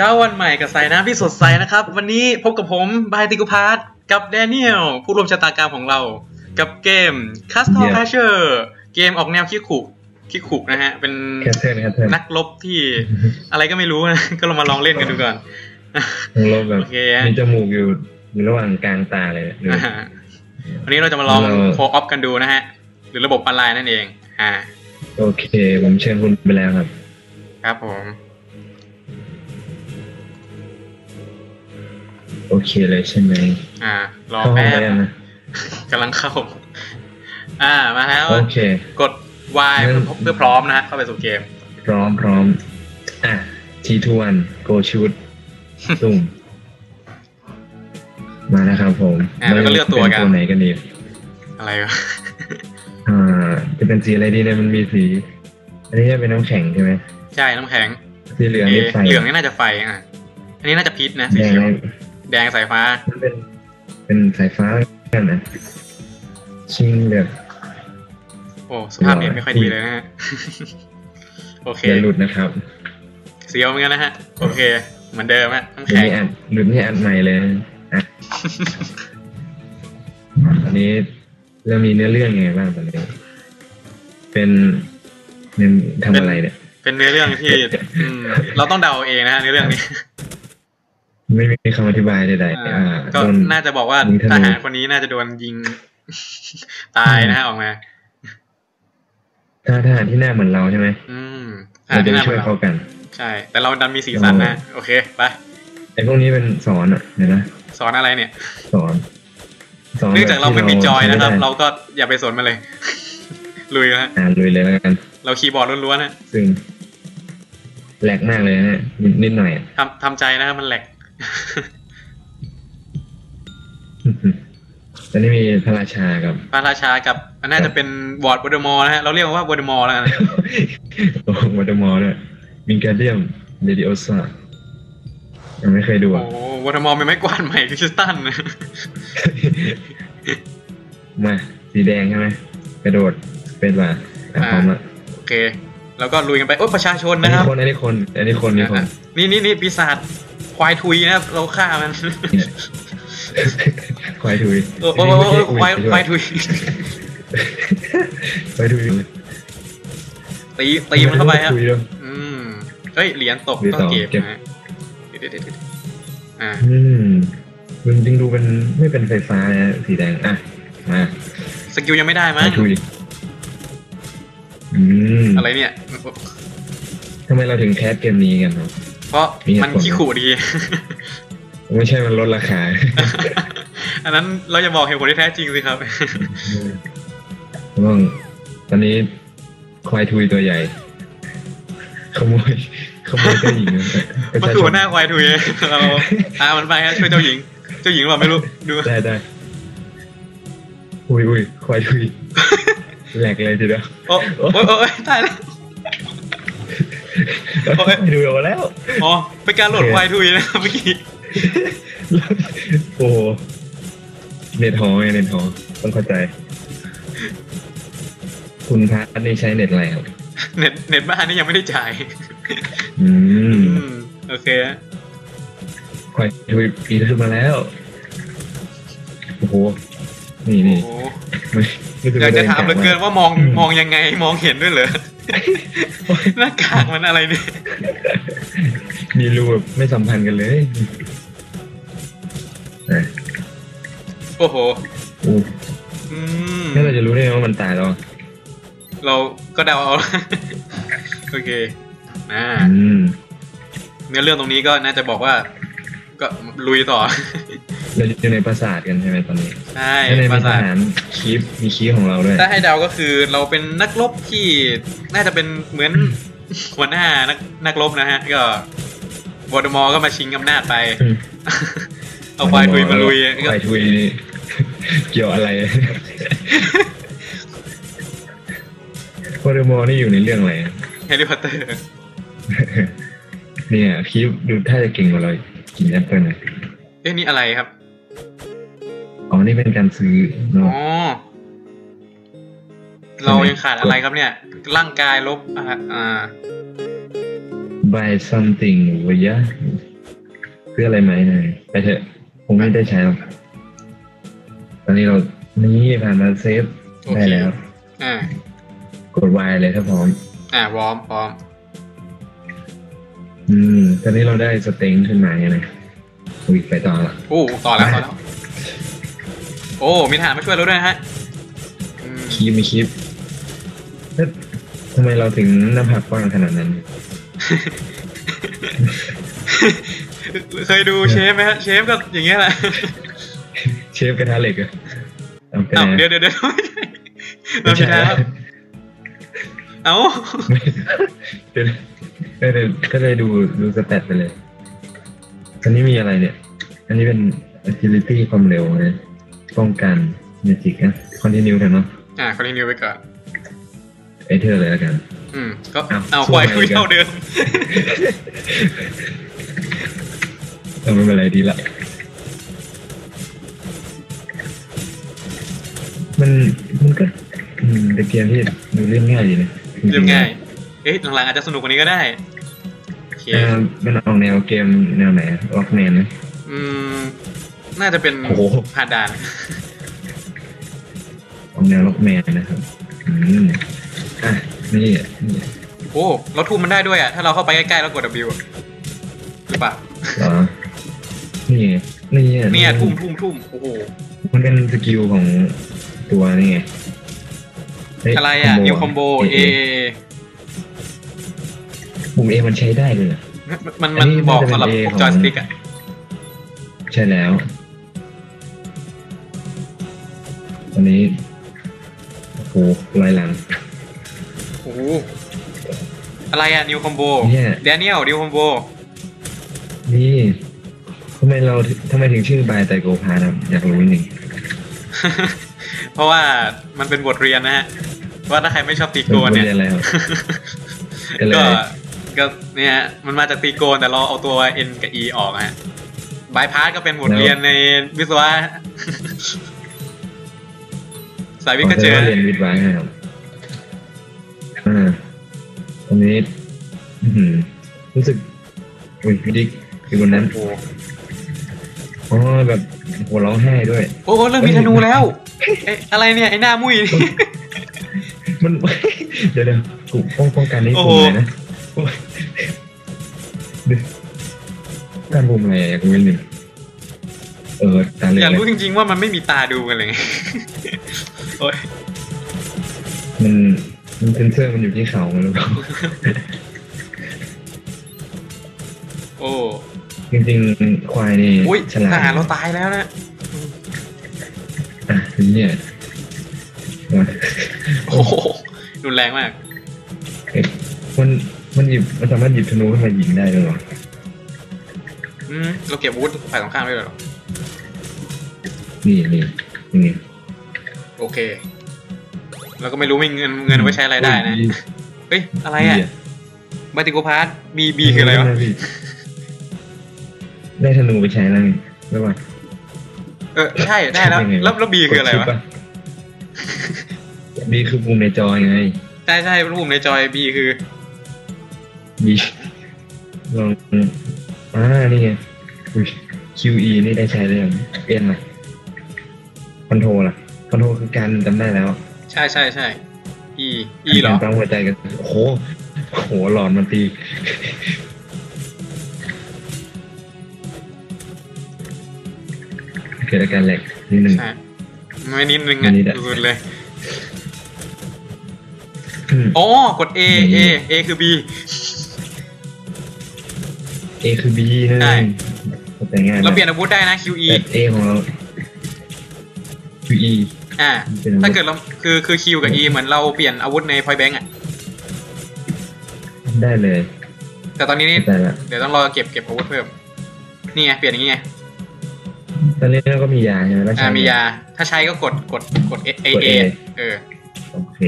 ช้าวันใหม่กับสายน้ำที่สดใสนะครับ วันนี้พบกับผมบายติกุพาร์ทกับแดเนียลผู้ร่วมชะตากรรมของเรา กับเกม Castle Yeah. Crasher เกมออกแนวขี้ขุกขี้ขุกนะฮะ เป็นแคทเทิร์นแคทเทิร์นนักรบที่อะไรก็ไม่รู้นะ ก็ลองมาลองเล่นกันดูก่อนของเราแบบโอเคฮะมีจมูกอยู่อยู่ระหว่างกลางตาเลยดูอ่าฮะวันนี้เราจะมาลองเราโคออฟกันดูนะฮะ หรือระบบออนไลน์นั่นเอง อ่า โอเค ผมเชิญคุณไปแล้วครับ ครับผม โอเคเลยใช่ไหมอ่ารอเข้าห้อแป๊งบได้ยังนะกำลังเข้า อ่ามาแล้วโอเค กด Y งั้นเพื่อพร้อมนะฮะเข้าไปสู่เกม พร้อมพร้อม อะทีทวนโกชูดซุ่มมาแล้วครับผมอะแล้วก็เลือกตัวกันป็ตัวไหนกันดีอะไรวะอ่าจะเป็นสีอะไรดีเนี่ยมันมีสี อันนี้จะเป็นน้ำแข็งใช่ไหมใช่น้ำแข็งสีเหลืองนี่ไฟเหลืองนี่น่าจะไฟอะอันนี้น่าจะพิษนะสีแดงเขียวนี่ แดงสายฟ้า มันเป็น เป็นสายฟ้ากันนะชิงแบบโอ้สภาพเน็ตไม่ค่อยดีเลยนะฮะ โอเคอย่าหลุดนะครับ เสียวเหมือนกันนะฮะ โอเค เหมือนเดิมฮะน้ำหลุดแข็งนี่อัดหลุดนี่อัดใหม่เลยนะอะอันนี้เริ่มมีเนื้อเรื่องยังไงบ้างตอนนี้ เป็นเป็นทำอะไรเนี่ย เป็นเนื้อเรื่องที่อืมเราต้องเดาเองนะฮะเนื้อเรื่องนี้ ไม่มีคำอธิบายใดๆอ่าอ่าก็โดนน่าจะบอกว่ายิงธนูทหารคนนี้น่าจะโดนยิงตายนะฮะออกมาถ้าทหารที่หน้าเหมือนเราใช่ไหมอืมเราจะหไปน้าช่วยเราเขากัน ใช่ แต่เราดันมีสีสันนะ โอเคไปไอ้พวกนี้เป็นสอนอะเดี๋ยวนะสอนอะไรเนี่ยสอนสอนเนื่องจากเราไม่มีจอยนะครับใช้เราก็อย่าไปสนมันเลย ลุยนะฮะอ่าลุยเลยแล้วกัน เราคีย์บอร์ดล้วนๆนะซึ่งแหลกมากเลยนะนิดนิดหน่อยอะทำทำใจนะครับมันแหลก ตอนนี้มีพระราชากับ พระราชากับน่าจะเป็นวอร์ดวอร์ดมอร์นะฮะ เราเรียกมันว่า วอร์ดมอร์แล้วกันโอ้วอเตอร์มอร์ด้วยมิงการเดียมเรดิโอซ่ายังไม่เคยดูโอ้อะวอร์ดมอร์เป็นไม้กวาดใหม่คริสตันนะมาสีแดงใช่ไหมกระโดดเป็นว่าอะพร้อมละโอเค แล้วก็ลุยกันไป โอ้ยประชาชนอันนะคนี้รับคนอันนี้คนอันนี้คนอันนี้คนอะนี่นี่นี่ปีศาจ ควายทุยนะครับเราฆ่ามันเนี่ยควายทุยโอ้โอ้โอ้โอ้ควายควายทุยควายทุยตีตีมันเข้าไปครับทุยด้วยอืมเอ้ยเหรียญตกเหรียญต้องตกเก็บเก็บนะฮะเดี๋ยวเดี๋ยวเดี๋ยวอ่าอืมมันจริงดูเป็นไม่เป็นไฟฟ้านะสีแดงอะมาสกิลยังไม่ได้มั้ควางยทุยอืมอะไรเนี่ยทำไมเราถึงแคสเกมนี้กันครับ เพราะมีเหตุผลมันขี้ขู่ดี ไม่ใช่มันลดราคา อันนั้นเราจะบอกเหตุผลที่แท้จริงสิครับต้องตอนนี้ควายทุยตัวใหญ่ ขโมยขโมยเจ้าหญิงประมันชาคือชหันวหน้าควายทุยเราตามมันไปครับช่วยเจ้าหญิง เจ้าหญิงเราไม่รู้ดูได้ได้อุ้ยอุ้ยควายทุยแหลกเลยทีเดียวโอ้โอ้โอ้โอ้ยตายแล้วโอ้ย ดูออกมาแล้ว อ๋อเป็นการโหลดโอเคควายทุยนะครับเมื่อกี้ โอ้เน็ตหอไงเน็ตหอต้องเข้าใจ คุณพัทนี่ใช้เน็ตอะไรครับ เน็ตเน็ตบ้านนี่ยังไม่ได้จ่าย อืมอืมโอเคควายทุยปีนขึ้นมาแล้ว โอ้โห นี่โอ้นี่โหไม่ไม่เคอยากจะถามเหลือเกินดิว่ามองอืมมองยังไงมองเห็นด้วยเหรอ หน้ากากมันอะไรเนี่ยมีรูแบบไม่สัมพันธ์กันเลยอะโอ้โหโอ้อืมแล้วเราจะรู้ได้ไงว่ามันตายแล้วอะเราก็เดาเอาโอเคอ่าอืมเนื้อเรื่องตรงนี้ก็น่าจะบอกว่า ก็ลุยต่อ เราอยู่ในปราสาทกันใช่ไหมตอนนี้ใช่แล้วในปมีราทสาทหารคีฟมีคีฟของเราด้วยถ้าให้เดาก็คือเราเป็นนักรบที่น่าจะเป็นเหมือนหัวหน้านักนักรบนะฮะ ก็วอร์ดมอร์ก็มาชิงอำนาจไปอืมเอาควายทุยมาลุยคก็วายทุยนี่เกี่ยวอะไรโคเดมอนี่อยู่ในเรื่องอะไรแฮร์รี่พอตเตอร์ เนี่ยคีฟดูถ้าจะเก่งกว่าเรากินแอปเปิลนะเอ้ยนี่อะไรครับ อ๋อนี่เป็นการซื้อเนอ๋อะอเรายังขาดอะไรครับเนี่ย ร่างกายลบอ่าอ่า buy something วะยะซื้ออะไรไหมหน่อยไปเถอะคงไม่ได้ใช้หรอกตอนนี้เรานี่ผ่านมาเซฟโอได้เคแล้วอ่ากด Y เลยถ้าพร้อม อ่าวอร์มพร้อม อืม ตอนนี้เราได้สเต็งขึ้นมาไงนะอุ้ยไปต่อละโอ้ต่อแล้วต่อแล้ว โอ้มีทหารมาช่วยเราด้วยนะฮะอืมคีบมีคีบแล้วทำไมเราถึงหน้าผากกว้างขนาดนั้น เคยดูเชฟไหมฮะเชฟก็อย่างเงี้ยแหละเชฟกระทะเหล็กอะเอาไปเอ้าไหนเดี๋ยวเดี๋ยวเดี๋ยวไม่ใช่เราผิดแล้วเอ้าไม่เดี๋ยวเดี๋ยวเดี๋ยวก็เลยดูดูสแตทไปเลย อันนี้มีอะไรเนี่ย อันนี้เป็น agility ความเร็วนะ ป้องกันเมจิกนะ continue กันเนาะอ่าคอนติเนียไปก่อนไอเธอเลยแล้วกัน อืม ก็อ้าวเอาสู้ปล่อยไปคุยอีกอะเท่าเดิมเออไม่เป็นไรดีละ มันมันก็อืมเป็นเกมที่ดูเล่นง่ายดีนะจๆเรียบง่าย เอ๊ะหลังๆอาจจะสนุกกว่านี้ก็ได้โอเคเอ่อมันออกแนวเกมแนวไหนล็อกแมนไหมอืม น่าจะเป็นโอ้โห ผ่านด่านออกแนวล็อกแมนนะครับอืมอะนี่นี่โอ้เราทุ่มมันได้ด้วยอะ ถ้าเราเข้าไปใกล้ๆแล้วกด W อะหรือเปล่าเหรอนี่ไงนี่ไงเนี่ยทุ่มทุ่มทุ่มโอ้โห มันเป็นสกิลของตัวนี่ไงเฮ้ยอะไรอะ นิวคอมโบ เอ ปุ่มเอมันใช้ได้เลยเหรอมันอัมันนนี้บอกน่าจะเป็นสำหรับ A พวกของ จอยสติ๊กอะ ใช่แล้ว นนี้โอ้โหลอยหลัง โอ้โหอะไรอะนิวคอมโบเนี่ยแดเนียลนิวคอมโบนี่ทำไมเราทำไมถึงชื่อบายไตโกพาครับอยากรู้นิดนึงเพราะว่ามันเป็นบทเรียนนะฮะ ว่าถ้าใครไม่ชอบตีโกนเนี่ยเรียนอะไรครับเป็นไรก็ก็เนี่ยมันมาจากตีโกนแต่เราเอาตัว N กับ E ออกฮะบายพาสก็เป็นบทเรียนในวิศวะ สายวิทย์ก็เจอแสดงว่าเรียนวิทย์ไว้นะครับอ่าตอนนี้อื้อหือรู้สึกอุ้ยพี่ดิ๊กคือคนนั้นโอ้โหอ๋อแบบหัวร้องไห้ด้วย โอ้โหเริ่มมีธนูแล้วเอ๊ะอะไรเนี่ยไอ้หน้ามุ้ยนี่มันเดี๋ยวเดี๋ยวกูป้องป้องกันนี่โอ้กโหลุ่มอะไรนะโอ้ยเดี๋ยวการบุมอะไรอะอยากรู้นิดนึงเออตาเหลืออยากเลรู้ยจริงๆว่ามันไม่มีตาดูกันเลยไง โอ้ยมันมันเซนเซอร์มันอยู่ที่เขามันหรือเปล่าโอ้จริงๆ ควายนี่อุ้ยฉลาดทหารเราตายแล้วนะอะทีนี้เนี่ยมาโอ้โหรุนแรงมากเอ๊ะมันมันหยิบมันสามารถหยิบธนูขึ้นมายิงได้ด้วยเหรออืมเราเก็บอาวุธฝ่ายตรงข้ามไว้เลยเหรอนี่นี่นี่ โอเคเราก็ไม่รู้มีเงินเงินเอาไว้ใช้อะไรได้นะ เฮ้ย อะไรอะบัติโกพาร์ตบีบีคืออะไรวะ ได้ธนูไปใช้แล้วไงแล้วว่าเออใช่ได้แล้วแล้วแล้วบีคืออะไรวะบีคือปุ่มในจอไงใช่ใช่รูปในจอยบีคือบีลองอ่านี่ไงอุ้ย QE นี่ได้ใช้เลยเอ็นล่ะคอนโทรล่ะ คอนโทรคือการจำได้แล้วใช่ใช่ใช่ E E เหรอการปั๊มหัวใจกันโอ้โหโอ้โหหลอนมันตีเกิดอาการแหลกนิดนึงใช่ไม่นิดนึงไม่อะนิดอะสุดๆเลยอืมอ๋อกด A A A คือ B A คือ B นั่นใช่เองเข้าใจง่ายเราเปลี่ยนอาวุธได้นะ QE แต่ A ของเรา QE อ่าเป็นอาวุธถ้าเกิดเราคือคือ Q กับ E เหมือนเราเปลี่ยนอาวุธใน point bank อะ ได้เลย แต่ตอนนี้นี่เข้าใจละเดี๋ยวต้องรอเก็บเก็บอาวุธเพิ่มนี่ไงเปลี่ยนอย่างงี้ไงตอนนี้เราก็มียาใช่ไหมแล้วใช้อ่ามียา ถ้าใช้ก็กดกดกด A A กด A A เออโอเค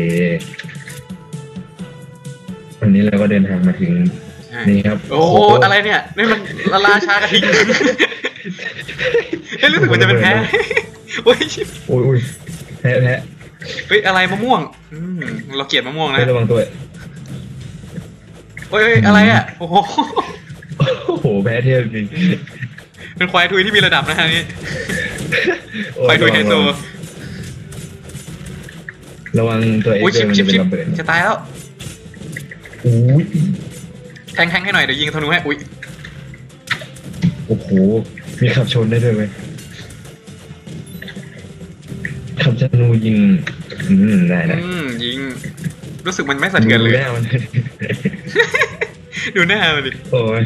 วันนี้เราก็เดินทางมาถึงใช่นี่ครับ โอ้โหอะไรเนี่ยนี่มันละลาชากระทิงเฮ้ยรู้สึกเหมือนจะเป็นแพ้โอ้ยโอ้ยโอ้ย แพ้แพ้เฮ้ยอะไรมะม่วงอืมเราเกลียดมะม่วงนะให้ระวังตัวเฮ้ยเฮ้ยอะไรอะ โอ้โหโอ้โหแพ้เทียบจริงเป็นควายทุยที่มีระดับนะฮะนี่โอ้ควายทุยไฮโซระวังตัวเองอุ้ยด้ชิวปยมันชิปจะชิเป็นประเบิดจะตายแล้วอุ้ยแทงแทงให้หน่อยเดี๋ยวยิงธนูให้อุ้ยโอ้โหมีขับชนได้ด้วยเว้ย ธนูยิงอืมได้ได้อืมยิง รู้สึกมันไม่สะเทือนเลย ดูหน้ามันดูหน้ามันดิโอ้ย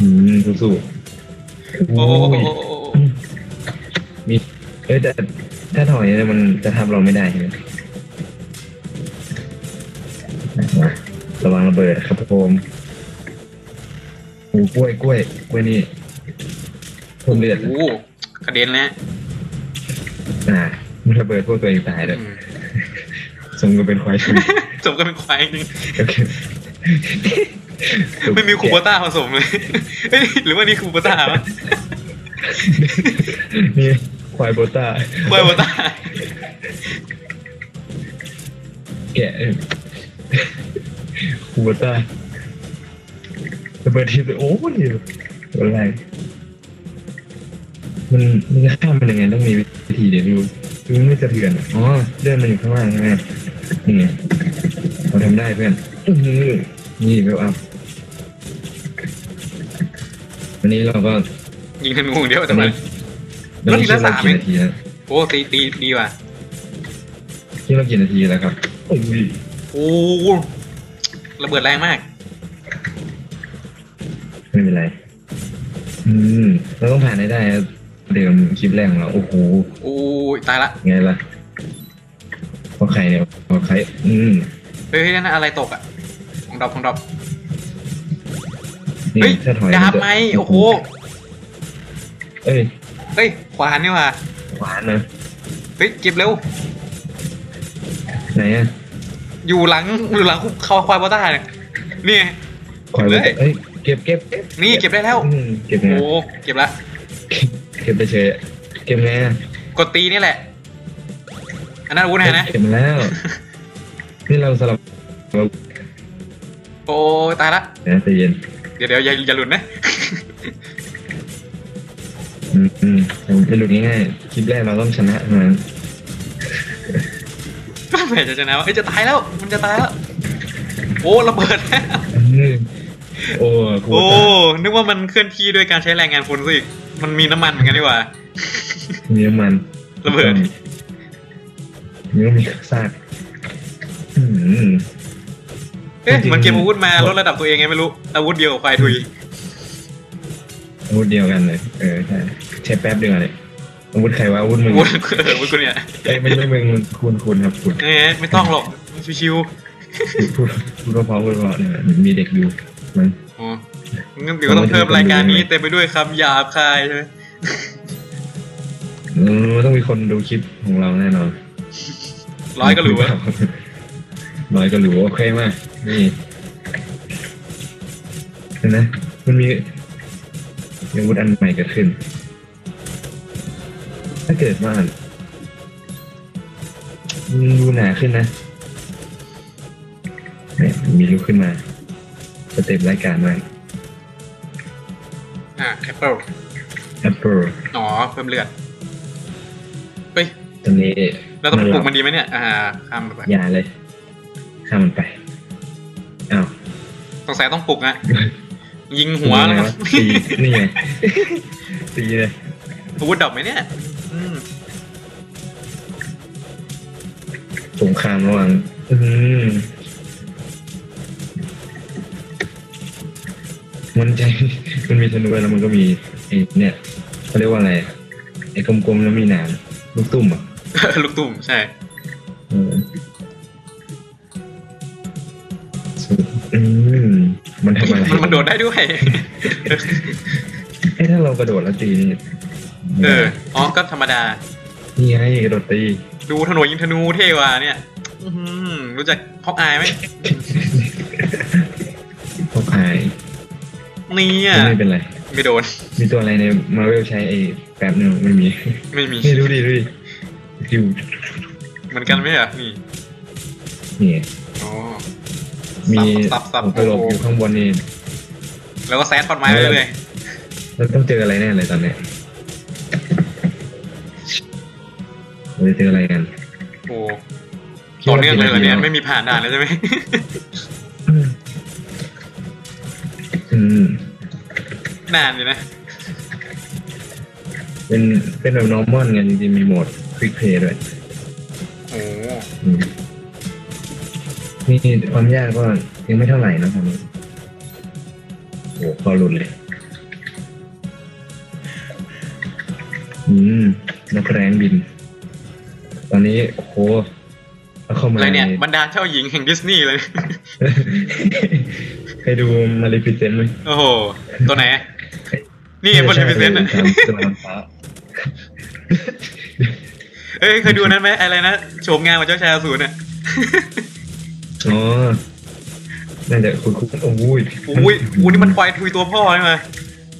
อืมสู้ๆโอ้โหโอ้ยมีเอ้ยแต่ถ้าถอยเนี่ยมันจะทำเราไม่ได้ใช่ไหมระวังระเบิดครับผมโอ้กล้วยกล้วยกล้วยนี่เพิ่มเลือดโอ้โหกระเด็นแล้วอ่ามันระเบิดพวกตัวเองตายเลยอืมสมกับเป็นควายชนสมก็เป็นควายจริงโอเคไม่มีคูโบต้าผสมเลยเอ้ยหรือว่านี่คูโบต้าวะนี่ควายโบต้าควายโบต้าแกะคูโบต้าระเบิดทีโอ้ยอะไร มันมันจะข้ามมันยังไงต้องมีวิธีเดี๋ยวดูดูไม่สะเทือนอะอ๋อเดินมันอยู่ข้างล่างใช่ไหมนี่ไงเราทำได้เพื่อนอื้อหือนี่เวลอัพวันนี้เราก็ยิงธนูอย่างเดียววัแต่นมันนี้แล้วทีละสามกี่นาทีแล้วโอ้ตีตีดีว่ะที่เรากี่นาทีแล้วครับโอ้ยโอ้โหระเบิดแรงมาก ไม่เป็นไร อืมเราต้องผ่านให้ได้นะ เดิมคลิปแรกของเราโอ้โหโอ้ยตายละไงล่ะพอใครเนี่ยพอใครอืมเฮ้ยนั่นอะไรตกอะของดรอปของดรอปนี่เฮ้ยถ้าถอยดาบนจะไหมโอ้โหเอ้ยเฮ้ยขวานนี่ว่ะขวานนะเฮ้ยเก็บเร็วไหนอะอยู่หลังอยู่หลังเขาควายบอต้าเนี่ยนี่ไงขวานเลยเอ้ยเก็บเก็บเก็บนี่เก็บได้แล้วอืมเก็บไงโอ้เก็บละเก็บไปเฉยอะเก็บไงอะกดตีนี่แหละ อันนั้นอาวุธไหนนะ เก็บมาแล้ว นี่เราสลับเราโอ้ยตายละ นะใจเย็นเดี๋ยวเดี๋ยวอย่าอย่าหลุดนะ อืมอืมไม่หลุดง่ายๆคลิปแรกเราต้องชนะเท่านั้นแหมจะชนะวะเอ้ยจะตายแล้ว มันจะตายแล้ว โอ้ระเบิดแล้วอืมโอ้โหโอ้ นึกว่ามันเคลื่อนที่ด้วยการใช้แรงงานคนซะอีก มันมีน้ำมันเหมือนกันดีกว่ามีน้ำมันระเบิดนี่ก็มีซากอืมเอ๊ะจริงๆมันเก็บอาวุธมาลดระดับตัวเองไงไม่รู้อาวุธเดียวกับควายทุยอาวุธเดียวกันเลยเออใช่ใช้แป๊บเดียวเลยอาวุธใครวะอาวุธมึงอาวุธเอออาวุธกูเนี่ยเอ้ยไม่ใช่มึงมันคุณคุณครับคุณเอ๊ะไม่ต้องหรอกชิวพูดพูดเพราะๆพูดเพราะๆเนี่ยมีเด็กอยู่มันๆอ๋อ งั้นเดี๋ยวต้องเพิ่มรายการนี้เต็มไปด้วยคำหยาบคายใช่ไหมเออต้องมีคนดูคลิปของเราแน่นอนร้อยก็รู้ว่าร้อยก็รู้โอเคมากนี่เห็นไหมมันมีอาวุธอันใหม่เกิดขึ้น ถ้าเกิดว่ามันดูหนาขึ้นนะเนี่ยมีลุกขึ้นมาสเต็ปรายการมาอะแอปเปิล Apple อ๋อเพิ่มเลือดเฮ้ยตอนนี้แล้วต้องปลูกมันดีไหมเนี่ย อ่าข้ามไปอยาเลยข้ามมันไปอ้าวสงสัยต้องปลุกนะยิงหัวนี่แล้วไงมั้งวะตีนี่ไงตีเลยอาวุธดอกไหมเนี่ยอืมสงครามระหว่างอืม มันใจมันมีธนูแล้วมันก็มีไอ้เนี่ยเขาเรียกว่าอะไรอะไอ้กลมๆแล้วมีหนามลูกตุ่มอะลูกตุ่มใช่เออสุดอืมมันทำอะไรมันมันโดดได้ด้วยไอ้ยถ้าเรากระโดดแล้วตีนี่เอออ๋อก็ธรรมดานี่ไงกระโดดตี ดูธนูยิงธนูเท่กว่าเนี่ยอื้อหือรู้จักฮอกอายไหมพวกหาย นี่อะไม่เป็นไร ไม่โดน มีตัวอะไรในมาเวลใช้ไอ้แป๊บนึงไม่มี ไม่มีนี่ดูดิดูดิดูเหมือนกันไหมอะนี่นี่อ๋อมีสับสับหัวกสัระบโหลกโอ้อยู่ข้างบนนี่แล้วก็แซดทอดไม้ไปเรื่อยเราต้องเจออะไรแน่เลยตอนเนี้ยเราจะเจออะไรกันๆโอ้ต่อเนื่องเลยเหรอเนี่ยไม่มีผ่านด่านเลยใช่ไหมอืมอืม นานอยู่นะ เป็นเป็นแบบ normal ไงจริงๆมีโหมด quick play ด้วยโอ้อืมนี่ความยากก็ยังไม่เท่าไหร่นะผมโอ้พอหลุดเลย อืมนักแรงบิน ตอนนี้โอ้โหแล้วเข้ามาอะไรเนี่ยในบรรดาเจ้าหญิงแห่งดิสนีย์เลยเค ยดูมาริฟิเซนไหมโอ้โห ตัวไหน นี่บนเทปเซนต์ใช่ตัวน้ำฟ้าเอ้ยเคยดูนั้นไหมอะไรนะโฉมงานของเจ้าชายอสูรน่ะอ๋อน่าจะคุณคุณโอ้ยอุ้ยอุ้ยนี่มันควายทุยตัวพ่อใช่ไหม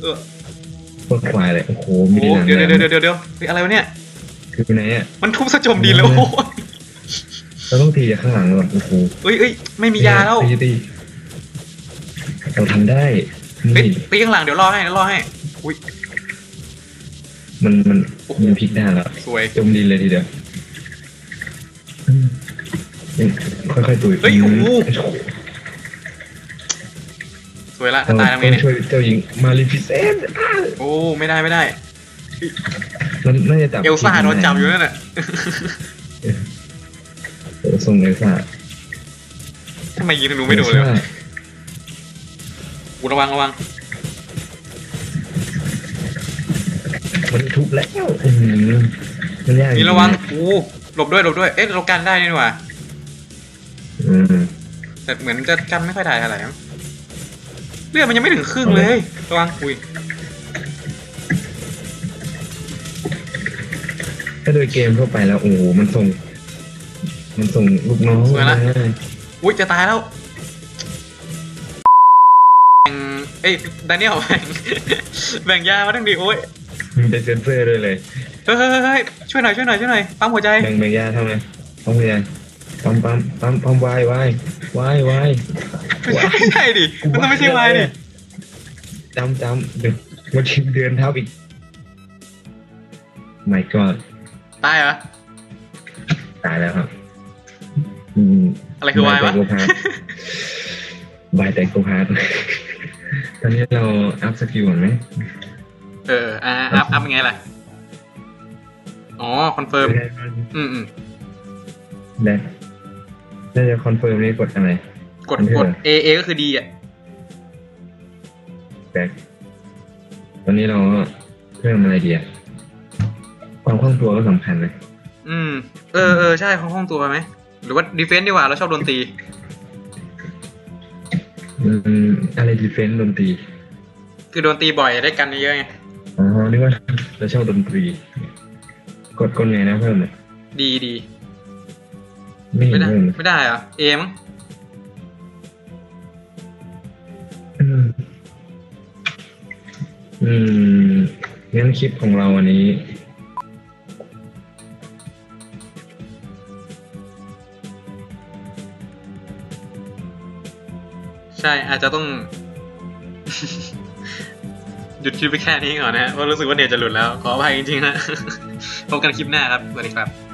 เออพวกควายเลยโอ้โหโอ้มีโหหนังเดี๋ยวแล้เดี๋ยวเดี๋ยวเดี๋ยวเดี๋ยวเฮ้ยอะไรวะเนี่ยคือไหนอะมันทุบสะจมดินแล้วโอ้ยเราต้องตีจากข้างหลังก่อนโอ้โหเอ้ยเอ้ยไม่มียาแล้วตีตี เราทำได้เฮ้ยนี่ตีข้างหลังเดี๋ยวรอให้เดี๋ยวรอให้ อุ้ย มันมันโอ้โหมันพลิกได้แล้วสวย จมดินเลยทีเดียวอืมค่อยๆตุยเฮ้ยโอ้โหสวยละถ้าตายทำไงต้องเนี่ยช่วยเจ้าหญิงมาริฟิเซนต์โอ้ไม่ได้ไม่ได้มันน่าจะจับเอลซ่าโดนจับอยู่นั่นแหละเออส่งเอลซ่าทำไมยิงธนูไม่โดนเลย วะอซ่าอูระวังระวังมันทุบแล้วอืมมันยากนี่ระวังจๆโอ้หลบด้วยหลบด้วย เอ๊ะเรากันได้นี่หว่าอืมแต่เหมือนจะกันไม่ค่อยได้เท่าไหร่มั้งเลือดมันยังไม่ถึงครึ่งเลยระวังอุ้ยถ้าโดยเกมทั่วไปแล้วโอ้โหมันส่ง มันส่งลูกน้องสวยละมาอุ้ยจะตายแล้ว อ้ยดานิเอลแบ่งแบ่งยามาตั้งดีโอ้ยมีแต่เซนเซอร์ด้วยเลยเฮ้ยเฮ้ยเฮ้ยเฮ้ยช่วยหน่อยช่วยหน่อยช่วยหน่อยปั๊มหัวใจแบ่งแบ่งยาทำไงปั๊มยาปั๊มปั๊มปั๊มปั๊มวายวายวายวายไม่ใช่ดิมันต้องไม่ใช่ไม้ดิจำจำเดินมาชิมเดือนเท่าอีก my god ตายเหรอตายแล้วครับอืมอะไรคือวายวะบแต่โกพาร์ทบายแต่โกพาร์ท ตอนนี้เราอัพสกิลก่อนไหมเอออ่าอัพอัพยังไงล่ะ อ๋อ คอนเฟิร์ม อืมอืมได้น่าจะคอนเฟิร์มนี่กดอะไร กดอันนี้กดเหรอ A A ก็คือดีอะแบ็คตอนนี้เราก็เพิ่มอะไรดีอะความคล่องตัวก็สำคัญเลย อืม เออเออใช่ห้องห้องตัวไหม หรือว่าดีเฟน s ์ดีกว่าเราชอบโดนตี อืมอะไรดีเฟนต์ดนตรี คือโดนตีบ่อยได้กันเยอะไงอ๋อนึกว่าเราชอบดนตรี กดกดไงนะเพิ่มเนี่ยดีดีไม่เห็ไม่นได้เพิ่มเลยไม่ได้เหรอ A มั้งอืมอืมงั้นคลิปของเราวันนี้ ช่อาจจะต้อง หยุดคลิปไปแค่นี้ก่อนนะฮะเพราะรู้สึกว่าเน็ตจะหลุดแล้ว ขออภัยจริงๆนะพบกันคลิปหน้าครับสวัสดีครับ